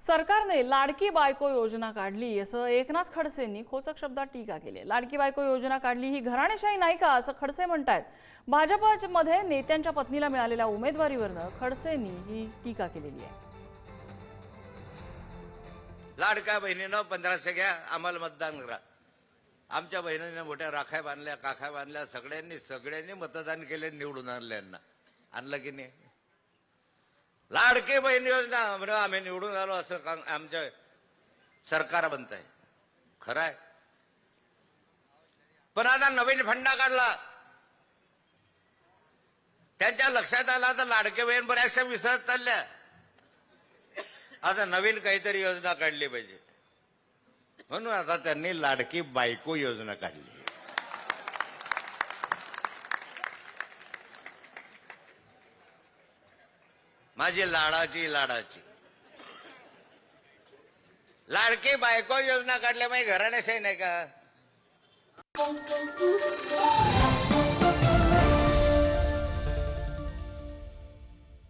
सरकारने लाडकी बायको योजना काढली असं एकनाथ खडसेंनी खोचक शब्दात टीका केली. लाडकी बायको योजना काढली ही घराणेशाही नाही का असं खडसे म्हणतायत. भाजपमध्ये नेत्यांच्या पत्नीला मिळालेल्या उमेदवारीवरनं खडसेंनी ही टीका केलेली आहे. लाडक्या बहिणीनं पंधराशे घ्या आम्हाला मतदान करा. आमच्या बहिणीने मोठ्या राखाय बांधल्या काखाय बांधल्या सगळ्यांनी सगळ्यांनी मतदान केले निवडून आणलं यांना. आणलं की नाही? लाडके बहीण योजना म्हणून आम्ही निवडून आलो असं आमच्या सरकार बनत आहे खरं आहे पण आता नवीन फंडा काढला. त्यांच्या लक्षात आला आता लाडके बहीण बऱ्याचशा विसरत चालल्या. आता नवीन काहीतरी योजना काढली पाहिजे. म्हणून आता त्यांनी लाडकी बायको योजना काढली. माझी लाडाची लाडाची. लाडकी बायको योजना काढल्यामुळे घराण्याशाही नाही का?